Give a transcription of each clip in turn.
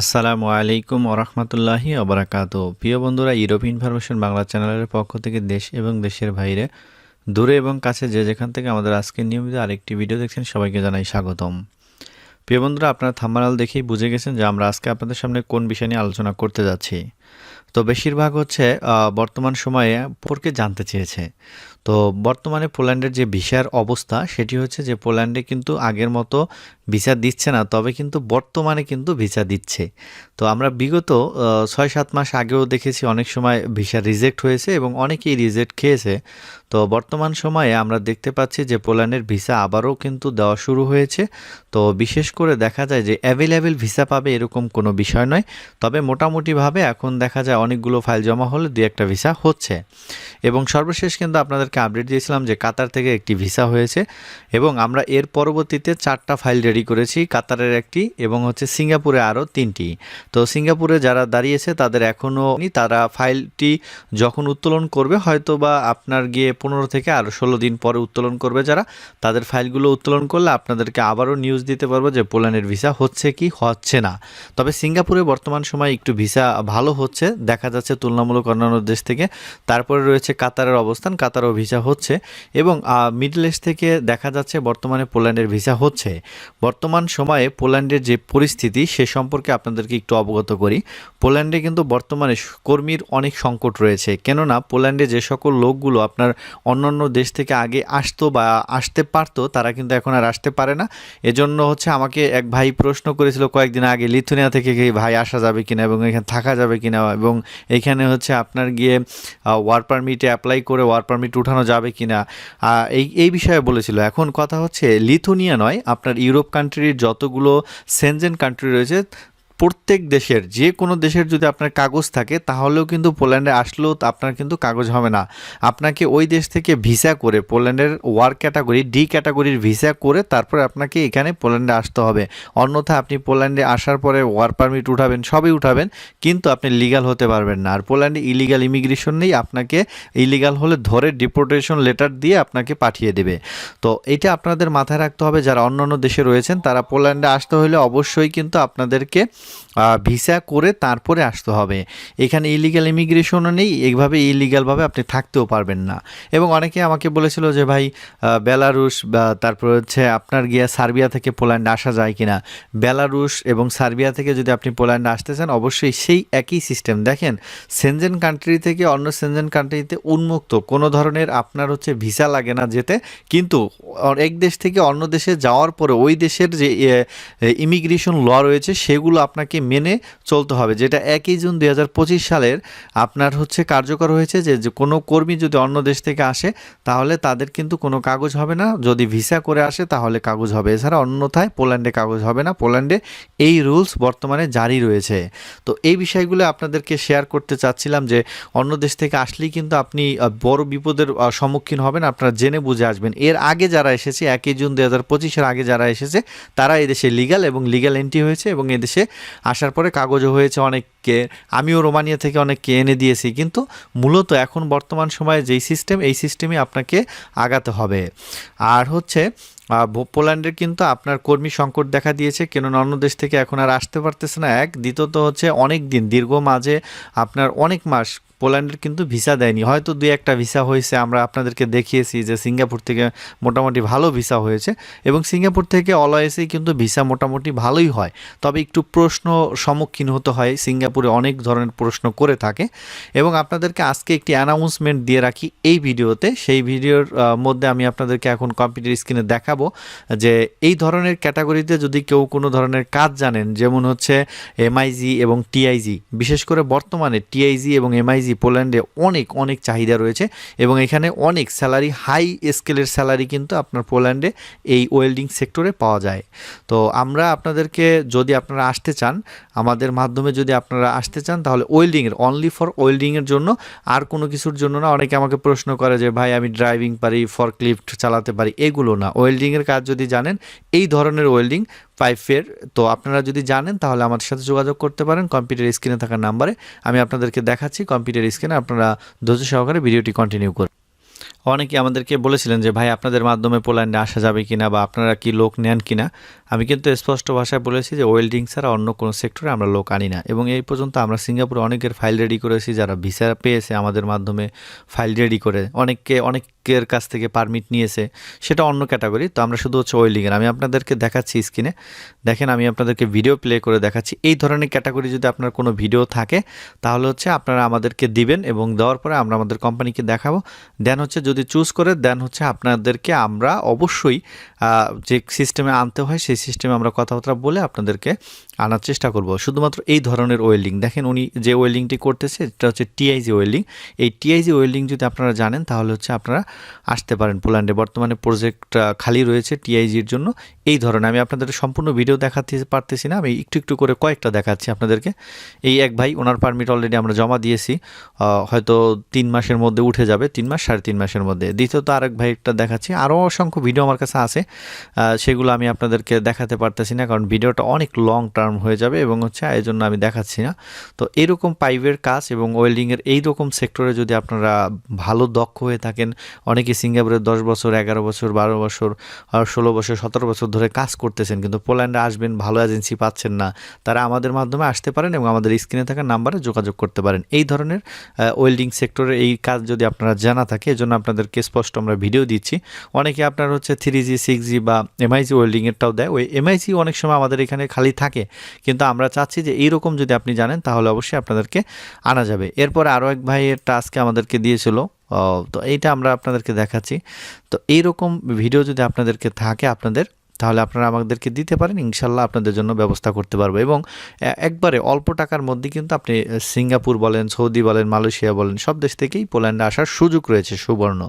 আসসালামু আলাইকুম ওরহমতুল্লাহি অবরাকাত প্রিয় বন্ধুরা, ইউরোপ ইনফরমেশন বাংলা চ্যানেলের পক্ষ থেকে দেশ এবং দেশের বাইরে, দূরে এবং কাছে যে যেখান থেকে আমাদের আজকে নিয়মিত আরেকটি ভিডিও দেখছেন, সবাইকে জানাই স্বাগতম। প্রিয় বন্ধুরা, আপনারা থাম্বানাল দেখেই বুঝে গেছেন যে আমরা আজকে আপনাদের সামনে কোন বিষয় নিয়ে আলোচনা করতে যাচ্ছি। তো বেশিরভাগ হচ্ছে বর্তমান সময়ে সম্পর্কে জানতে চেয়েছে। তো বর্তমানে পোল্যান্ডের যে ভিসার অবস্থা, সেটি হচ্ছে যে পোল্যান্ডে কিন্তু আগের মতো ভিসা দিচ্ছে না, তবে কিন্তু বর্তমানে কিন্তু ভিসা দিচ্ছে। তো আমরা বিগত ছয় সাত মাস আগেও দেখেছি অনেক সময় ভিসা রিজেক্ট হয়েছে এবং অনেকেই রিজেক্ট খেয়েছে। তো বর্তমান সময়ে আমরা দেখতে পাচ্ছি যে পোল্যান্ডের ভিসা আবারও কিন্তু দেওয়া শুরু হয়েছে। তো বিশেষ করে দেখা যায় যে অ্যাভেলেবেল ভিসা পাবে এরকম কোনো বিষয় নয়। তবে মোটামুটিভাবে এখন দেখা যায় অনেকগুলো ফাইল জমা হলে দুই একটা ভিসা হচ্ছে। এবং সর্বশেষ কিন্তু আপনাদেরকে আপডেট দিয়েছিলাম যে কাতার থেকে একটি ভিসা হয়েছে এবং আমরা এর পরবর্তীতে চারটা ফাইল রেডি করেছি, কাতারের একটি এবং হচ্ছে সিঙ্গাপুরে আরও তিনটি। তো সিঙ্গাপুরে যারা দাঁড়িয়েছে তাদের এখনও তারা ফাইলটি যখন উত্তোলন করবে হয়তো বা আপনার গিয়ে পনেরো থেকে আরও ষোলো দিন পরে উত্তোলন করবে যারা, তাদের ফাইলগুলো উত্তোলন করলে আপনাদেরকে আবারও নিউজ দিতে পারব যে পোল্যান্ডের ভিসা হচ্ছে কি, হচ্ছে না। তবে সিঙ্গাপুরে বর্তমান সময় একটু ভিসা ভালো হচ্ছে, দেখা যাচ্ছে তুলনামূলক অন্যান্য দেশ থেকে। তারপরে রয়েছে কাতারের অবস্থান, কাতারও ভিসা হচ্ছে এবং মিডল ইস্ট থেকে দেখা যাচ্ছে বর্তমানে পোল্যান্ডের ভিসা হচ্ছে। বর্তমান সময়ে পোল্যান্ডের যে পরিস্থিতি, সে সম্পর্কে আপনাদেরকে একটু অবগত করি। পোল্যান্ডে কিন্তু বর্তমানে কর্মীর অনেক সংকট রয়েছে। কেননা, পোল্যান্ডে যে সকল লোকগুলো আপনার অন্যান্য দেশ থেকে আগে আসতো বা আসতে পারতো, তারা কিন্তু এখন আর আসতে পারে না। এজন্য হচ্ছে আমাকে এক ভাই প্রশ্ন করেছিল কয়েকদিন আগে, লিথুনিয়া থেকে কি ভাই আসা যাবে কিনা এবং এখানে থাকা যাবে কিনা? এবং এখানে হচ্ছে আপনার গিয়ে ওয়ার পারমিটে অ্যাপ্লাই করে ওয়ার পারমিট উঠানো যাবে কিনা? এই এই বিষয়ে বলেছিল। এখন কথা হচ্ছে, লিথুনিয়া নয়, আপনার ইউরোপ কান্ট্রির যতগুলো সেনজেন কান্ট্রি রয়েছে প্রত্যেক দেশের, যে কোনো দেশের যদি আপনার কাগজ থাকে, তাহলেও কিন্তু পোল্যান্ডে আসলেও আপনার কিন্তু কাগজ হবে না। আপনাকে ওই দেশ থেকে ভিসা করে পোল্যান্ডের ওয়ার ক্যাটাগরি, ডি ক্যাটাগরির ভিসা করে তারপরে আপনাকে এখানে পোল্যান্ডে আসতে হবে। অন্যথা আপনি পোল্যান্ডে আসার পরে ওয়ার পারমিট উঠাবেন, সবই উঠাবেন, কিন্তু আপনি লিগাল হতে পারবেন না। আর পোল্যান্ডে ইলিগাল ইমিগ্রেশন নেই, আপনাকে ইলিগাল হলে ধরে ডিপোর্টেশন লেটার দিয়ে আপনাকে পাঠিয়ে দেবে। তো এটা আপনাদের মাথায় রাখতে হবে, যারা অন্য অন্য দেশে রয়েছেন, তারা পোল্যান্ডে আসতে হলে অবশ্যই কিন্তু আপনাদেরকে ভিসা করে তারপরে আসতে হবে। এখানে ইলিগাল ইমিগ্রেশনও নেই এইভাবে ইলিগালভাবে আপনি থাকতেও পারবেন না। এবং অনেকে আমাকে বলেছিল যে, ভাই বেলারুশ বা তারপর হচ্ছে আপনার গিয়া সার্বিয়া থেকে পোল্যান্ডে আসা যায় কিনা? বেলারুশ এবং সার্বিয়া থেকে যদি আপনি পোল্যান্ডে আসতে চান, অবশ্যই সেই একই সিস্টেম দেখেন সেনজেন কান্ট্রি থেকে অন্য সেনজেন কান্ট্রিতে উন্মুক্ত। কোনো ধরনের আপনার হচ্ছে ভিসা লাগে না যেতে। কিন্তু এক দেশ থেকে অন্য দেশে যাওয়ার পরে ওই দেশের যে ইমিগ্রেশন ল রয়েছে, সেগুলো আপনাকে মেনে চলতে হবে, যেটা একই জুন দুই হাজার পঁচিশ সালের আপনার হচ্ছে কার্যকর হয়েছে যে কোনো কর্মী যদি অন্য দেশ থেকে আসে, তাহলে তাদের কিন্তু কোনো কাগজ হবে না। যদি ভিসা করে আসে, তাহলে কাগজ হবে। এছাড়া অন্যথায় পোল্যান্ডে কাগজ হবে না। পোল্যান্ডে এই রুলস বর্তমানে জারি রয়েছে। তো এই বিষয়গুলো আপনাদেরকে শেয়ার করতে চাচ্ছিলাম যে, অন্য দেশ থেকে আসলেই কিন্তু আপনি বড় বিপদের সম্মুখীন হবেন। আপনারা জেনে বুঝে আসবেন। এর আগে যারা এসেছে, একই জুন দুই হাজার পঁচিশের আগে যারা এসেছে, তারা এদেশে লিগাল এবং লিগাল এন্ট্রি হয়েছে এবং এদেশে আসার পরে কাগজও হয়েছে অনেককে। আমিও রোমানিয়া থেকে অনেককে এনে দিয়েছি। কিন্তু মূলত এখন বর্তমান সময়ে যেই সিস্টেম, এই সিস্টেমই আপনাকে আগাতে হবে। আর হচ্ছে পোল্যান্ডের কিন্তু আপনার কর্মী সংকট দেখা দিয়েছে, কেননা অন্য দেশ থেকে এখন আর আসতে পারতেছে না। এক, দ্বিতীয়ত হচ্ছে অনেক দিন দীর্ঘ মাঝে আপনার অনেক মাস পোল্যান্ডের কিন্তু ভিসা দেয়নি। হয়তো দুই একটা ভিসা হয়েছে, আমরা আপনাদেরকে দেখিয়েছি যে সিঙ্গাপুর থেকে মোটামুটি ভালো ভিসা হয়েছে এবং সিঙ্গাপুর থেকে অলওয়েসেই কিন্তু ভিসা মোটামুটি ভালোই হয়। তবে একটু প্রশ্ন সম্মুখীন হতে হয়, সিঙ্গাপুরে অনেক ধরনের প্রশ্ন করে থাকে এবং আপনাদেরকে আজকে একটি অ্যানাউন্সমেন্ট দিয়ে রাখি এই ভিডিওতে। সেই ভিডিওর মধ্যে আমি আপনাদেরকে এখন কম্পিউটার স্ক্রিনে দেখাবো যে এই ধরনের ক্যাটাগরিতে যদি কেউ কোনো ধরনের কাজ জানেন, যেমন হচ্ছে এমআইজি এবং টিআইজি বিশেষ করে বর্তমানে টিআইজি এবং এমআইজি পোল্যান্ডে অনেক অনেক চাহিদা রয়েছে এবং এখানে অনেক স্যালারি, হাই স্কেলের স্যালারি কিন্তু আপনার পোল্যান্ডে এই ওয়েল্ডিং সেক্টরে পাওয়া যায়। তো আমরা আপনাদেরকে যদি আপনারা আসতে চান, আমাদের মাধ্যমে যদি আপনারা আসতে চান, তাহলে ওয়েল্ডিংয়ের অনলি ফর ওয়েল্ডিংয়ের জন্য আর কোনো কিছুর জন্য না, অনেকে আমাকে প্রশ্ন করে যে, ভাই, আমি ড্রাইভিং পারি ফরক্লিফট চালাতে পারি। এগুলো না। ওয়েল্ডিংয়ের কাজ যদি জানেন, এই ধরনের ওয়েল্ডিং পাইপের তো আপনারা যদি জানেন তাহলে আমাদের সাথে যোগাযোগ করতে পারেন কম্পিউটার স্ক্রিনে থাকা নাম্বারে আমি আপনাদেরকে দেখাচ্ছি কম্পিউটার স্ক্রিনে আপনারা ধৈর্য সহকারে ভিডিওটি কন্টিনিউ করুন। অনেকে আমাদেরকে বলেছিলেন যে, ভাই, আপনাদের মাধ্যমে পোল্যান্ডে আসা যাবে কিনা বা আপনারা কি লোক নেন কিনা? আমি কিন্তু স্পষ্ট ভাষায় বলেছি যে ওয়েল্ডিং ছাড়া অন্য কোনো সেক্টরে আমরা লোক আনি না। এবং এই পর্যন্ত আমরা সিঙ্গাপুরে অনেকের ফাইল রেডি করেছি, যারা ভিসা পেয়েছে আমাদের মাধ্যমে ফাইল রেডি করে। অনেককে, অনেকের কাছ থেকে পারমিট নিয়েছে, সেটা অন্য ক্যাটাগরি তো আমরা শুধু হচ্ছে ওয়েল্ডিংয়ের আমি আপনাদেরকে দেখাচ্ছি স্ক্রিনে দেখেন, আমি আপনাদেরকে ভিডিও প্লে করে দেখাচ্ছি। এই ধরনের ক্যাটাগরি যদি আপনার কোনো ভিডিও থাকে, তাহলে হচ্ছে আপনারা আমাদেরকে দিবেন এবং দেওয়ার পরে আমরা আমাদের কোম্পানিকে দেখাবো। দেন হচ্ছে যদি চুজ করে দেন হচ্ছে আপনাদেরকে আমরা অবশ্যই যে সিস্টেমে আনতে হয়, সেই সিস্টেমে আমরা কথাবার্তা বলে আপনাদেরকে আনার চেষ্টা করব। শুধুমাত্র এই ধরনের ওয়েল্ডিং। দেখেন উনি যে ওয়েল্ডিংটি করতেছে, এটা হচ্ছে টিআইজি ওয়েল্ডিং। এই টিআইজি ওয়েল্ডিং যদি আপনারা জানেন, তাহলে হচ্ছে আপনারা আসতে পারেন পোল্যান্ডে। বর্তমানে প্রজেক্ট খালি রয়েছে টিআইজির জন্য। এই ধরনের, আমি আপনাদের সম্পূর্ণ ভিডিও দেখাতে পারতেছি না, আমি একটু একটু করে কয়েকটা দেখাচ্ছি আপনাদেরকে। এই এক ভাই, ওনার পারমিট অলরেডি আমরা জমা দিয়েছি। হয়তো তিন মাসের মধ্যে উঠে যাবে, তিন মাস, সাড়ে তিন মাসের মধ্যে। দ্বিতীয়ত আরেক ভাই একটা দেখাচ্ছি আরও অসংখ্য ভিডিও আমার কাছে আছে। সেগুলো আমি আপনাদেরকে দেখাতে পারতেছি না, কারণ ভিডিওটা অনেক লং টার্ম হয়ে যাবে এবং হচ্ছে এই জন্য আমি দেখাচ্ছি না। তো এরকম পাইপের কাজ এবং ওয়েল্ডিংয়ের এই রকম সেক্টরে যদি আপনারা ভালো দক্ষ হয়ে থাকেন, অনেকে সিঙ্গাপুরে দশ বছর, এগারো বছর, বারো বছর ষোলো বছর, সতেরো বছর ধরে কাজ করতেছেন কিন্তু পোল্যান্ডে আসবেন, ভালো এজেন্সি পাচ্ছেন না, তারা আমাদের মাধ্যমে আসতে পারেন এবং আমাদের স্ক্রিনে থাকা নাম্বারে যোগাযোগ করতে পারেন। এই ধরনের ওয়েল্ডিং সেক্টরে এই কাজ যদি আপনারা জানা থাকে, এজন্য আপনাদেরকে স্পষ্ট আমরা ভিডিও দিচ্ছি। অনেকে আপনার হচ্ছে থ্রি জি সিক্স জি বা এমআইজি ওয়েল্ডিংয়েরটাও দেয়। ওই এমআইজি অনেক সময় আমাদের এখানে খালি থাকে। কিন্তু আমরা চাচ্ছি যে এইরকম যদি আপনি জানেন, তাহলে অবশ্যই আপনাদেরকে আনা যাবে। এরপর আরও এক ভাইয়ের টাস্কে আমাদেরকে দিয়েছিল তো এইটা আমরা আপনাদেরকে দেখাচ্ছি। তো এইরকম ভিডিও যদি আপনাদেরকে থাকে, আপনাদের তাহলে আপনারা আমাদেরকে দিতে পারেন, ইনশাল্লাহ আপনাদের জন্য ব্যবস্থা করতে পারব। এবং একবারে অল্প টাকার মধ্যে কিন্তু আপনি সিঙ্গাপুর বলেন, সৌদি বলেন, মালয়েশিয়া বলেন, সব দেশ থেকেই পোল্যান্ডে আসার সুযোগ রয়েছে, সুবর্ণ।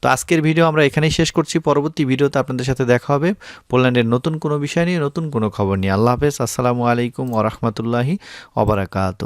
তো আজকের ভিডিও আমরা এখানেই শেষ করছি। পরবর্তী ভিডিওতে আপনাদের সাথে দেখা হবে। পোল্যান্ডের নতুন কোনো বিষয় নিয়ে, নতুন কোনো খবর নিয়ে। আল্লাহ হাফেজ। আসসালামু আলাইকুম ওরহমতুল্লাহি অবরাকাত